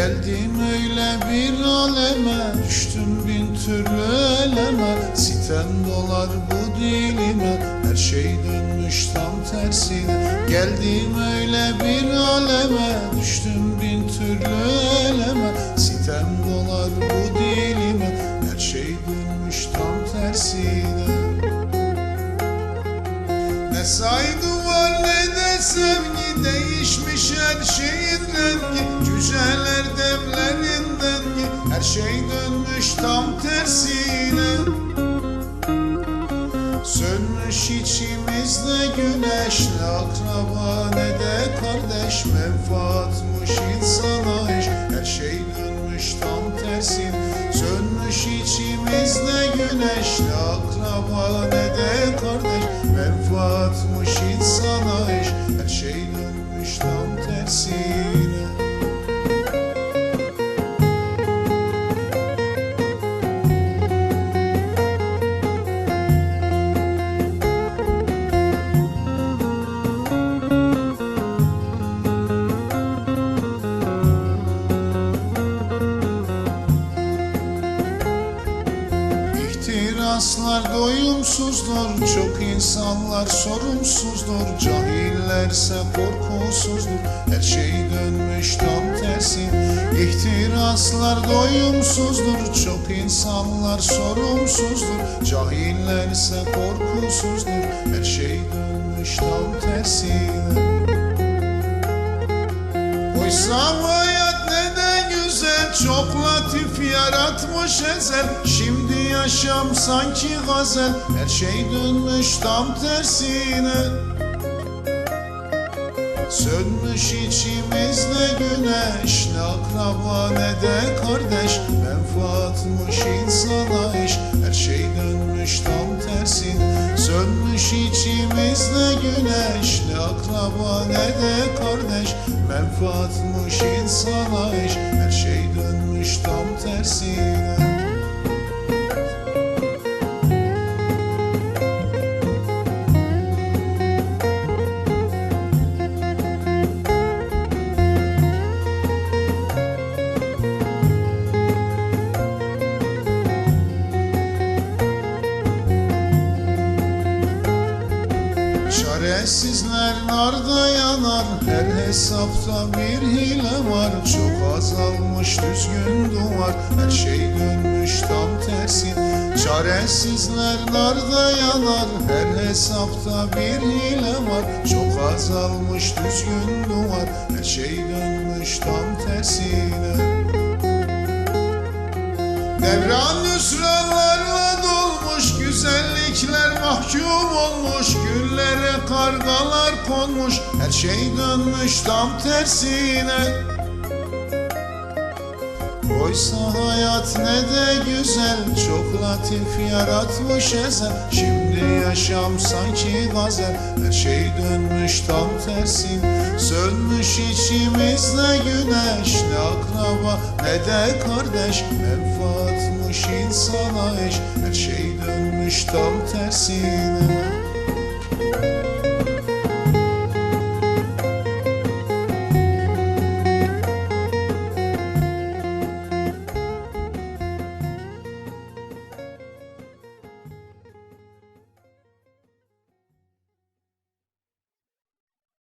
Geldim öyle bir aleme Düştüm bin türlü eleme Sitem dolar bu dilime Her şey dönmüş tam tersine. Geldim öyle bir aleme Düştüm bin türlü eleme Sitem dolar bu dilime Her şey dönmüş tam tersine ne saygı var ne de sevgi Değişmiş her şeyin rengi Cüceler devlerin dengi Her şey dönmüş tam tersine. Sönmüş içimizde güneş Ne akraba ne de kardeş Menfaatmış insana iş Her şey dönmüş tam tersine. Sönmüş içimizde güneş Ne akraba ne de Menfaatmış insana iş İhtiraslar doyumsuzdur Çok insanlar sorumsuzdur Cahillerse korkusuzdur. Her şey dönmüş tam tersi İhtiraslar doyumsuzdur Çok insanlar sorumsuzdur. Cahillerse korkusuzdur Her şey dönmüş tam tersine Oysa yaratmış ezel. Şimdi yaşam sanki gazel. Her şey dönmüş tam tersine. Sönmüş içimizde güneş. Ne akraba ne de kardeş. Menfaatmış insana iş Her şey dönmüş tam tersine. Sönmüş içimizde güneş. Ne akraba ne de kardeş. Menfaatmış insana iş Her şey dönmüş tam tersine Çaresizler narda yanar Her hesapta bir hile var. Çok azalmış düzgün duvar Her şey dönmüş tam tersi. Çaresizler narda yanar Her hesapta bir hile var. Çok azalmış düzgün duvar Her şey dönmüş tam tersine Devran dolmuş Güzellikler mahkum olmuş Güllere kargalar konmuş. Her şey dönmüş tam tersine Oysa hayat ne de güzel Çok latif yaratmış ezel. Şimdi yaşam sanki gazel Her şey dönmüş tam tersine Sönmüş içimizde güneş Ne akraba ne de kardeş. Menfaatmış insana iş Her şey dönmüş tam tersine